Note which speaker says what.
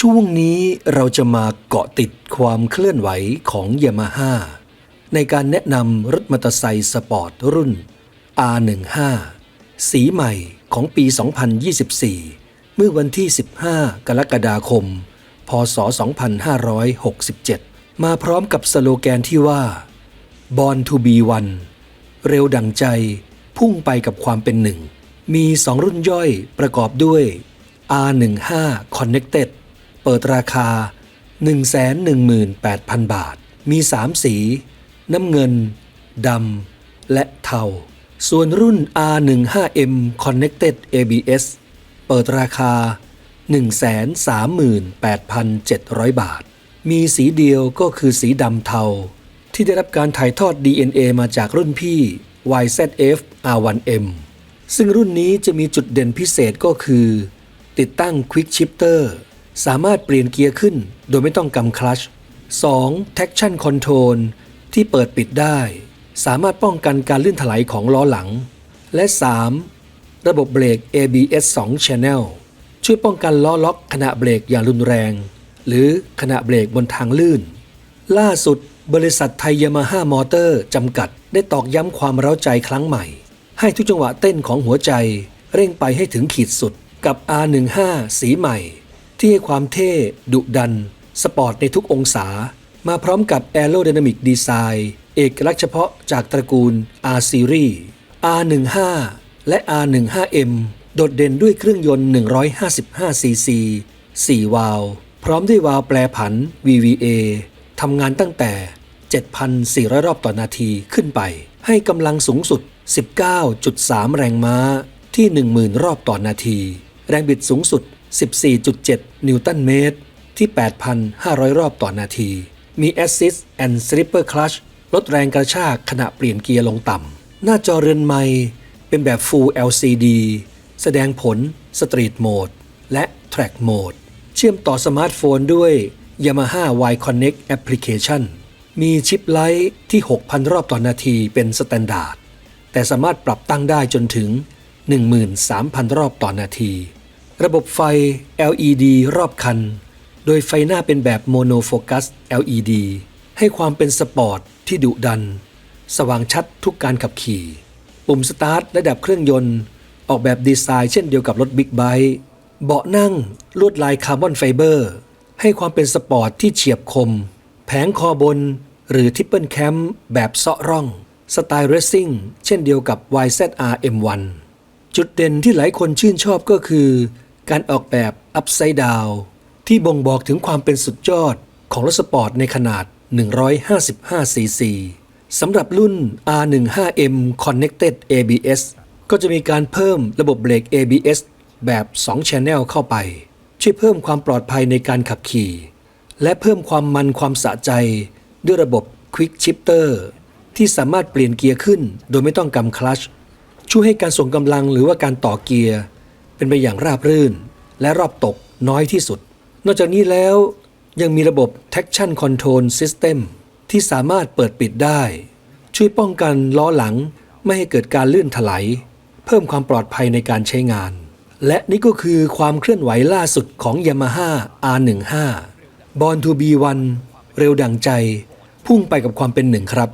Speaker 1: ช่วงนี้เราจะมาเกาะติดความเคลื่อนไหวของยามาฮ่าในการแนะนำรถมอเตอร์ไซค์สปอร์ตรุ่น R15 สีใหม่ของปี 2024 เมื่อวันที่ 15 กรกฎาคม พศ 2567 มาพร้อมกับสโลแกนที่ว่า Born to be one เร็วดังใจพุ่งไปกับความเป็นหนึ่ง มี 2 รุ่นย่อยประกอบด้วย R15 Connected เปิดราคา 118,000 บาท มี 3 สี น้ำเงิน ดำ และเทา ส่วนรุ่น R15M Connected ABS เปิดราคา 138,700 บาท มีสีเดียวก็คือสีดำเทา ที่ได้รับการถ่ายทอด DNA มาจากรุ่นพี่ YZF R1M ซึ่งรุ่นนี้จะมีจุดเด่นพิเศษก็คือ ติดตั้ง Quick Shifter สามารถเปลี่ยนเกียร์ขึ้นโดยไม่ต้องกำคลัช 2. Traction Control ที่เปิดปิดได้ สามารถป้องกันการลื่นถลายของล้อหลัง และ 3. ระบบเบรก ABS 2 Channel ช่วยป้องกันล้อล็อกขณะเบรกอย่างรุนแรง หรือขณะเบรกบนทางลื่น ล่าสุดบริษัทไทยยามาฮ่ามอเตอร์จำกัด ได้ตอกย้ำความเร้าใจครั้งใหม่ ให้ทุกจังหวะเต้นของหัวใจ เร่งไปให้ถึงขีดสุดกับ R15 สีใหม่ ที่ให้ความเท่ ดุดัน สปอร์ตในทุกองศา มาพร้อมกับ Aerodynamic Design เอกลักษณ์เฉพาะจากตระกูล R Series R15 และ R15M โดดเด่นด้วยเครื่องยนต์ 155cc 4 วาล์วพร้อมด้วยวาล์วแปรผัน VVA ทำงานตั้งแต่ 7,400 รอบต่อนาทีขึ้นไป ให้กำลังสูงสุด 19.3 แรงม้าที่ 10,000 รอบต่อนาที แรงบิดสูงสุด 14.7 นิวตันเมตร ที่ 8,500 รอบต่อนาที มี Assist and Slipper Clutch ลดแรงกระชากขณะเปลี่ยนเกียร์ลงต่ำ หน้าจอเรือนไม้เป็นแบบ Full LCD แสดงผล Street Mode และ Track Mode เชื่อมต่อสมาร์ทโฟนด้วย Yamaha Y Connect Application มีชิปไลท์ที่ 6,000 รอบต่อนาทีเป็นสแตนดาร์ด แต่สามารถปรับตั้งได้จนถึง 13,000 รอบต่อนาที ระบบไฟ LED รอบคัน โดยไฟหน้าเป็นแบบโมโนโฟกัส LED ให้ความเป็นสปอร์ตที่ดุดัน สว่างชัดทุกการขับขี่ ปุ่มสตาร์ทและดับเครื่องยนต์ ออกแบบดีไซน์เช่นเดียวกับรถบิ๊กไบค์เบาะนั่งลวดลายคาร์บอนไฟเบอร์ ให้ความเป็นสปอร์ตที่เฉียบคม แผงคอบน หรือทิปเปิลแคมป์แบบเซาะร่อง สไตล์เรซซิ่งเช่นเดียวกับ YZR M1 จุดเด่นที่หลายคนชื่นชอบก็คือ การออกแบบ Upside Down ที่บ่งบอกถึงความเป็นสุดยอดของรถสปอร์ตในขนาด 155cc สำหรับรุ่น R15M Connected ABS ก็จะมีการเพิ่มระบบเบรก ABS แบบ 2 Channel เข้าไป ช่วยเพิ่มความปลอดภัยในการขับขี่ และเพิ่มความมันความสะใจ ด้วยระบบ Quick Shifter ที่สามารถเปลี่ยนเกียร์ขึ้น โดยไม่ต้องกำคลัชช่วยให้การส่งกำลังหรือว่าการต่อเกียร์ เป็นไปอย่างราบรื่น และรอบตกน้อยที่สุด นอกจากนี้แล้วยังมีระบบ Traction Control System ที่สามารถเปิดปิดได้ ช่วยป้องกันล้อหลังไม่ให้เกิดการลื่นถลายเพิ่มความปลอดภัยในการใช้งาน และนี่ก็คือความเคลื่อนไหวล่าสุดของ Yamaha R15 Born to be one เร็วดังใจ พุ่งไปกับความเป็นหนึ่งครับ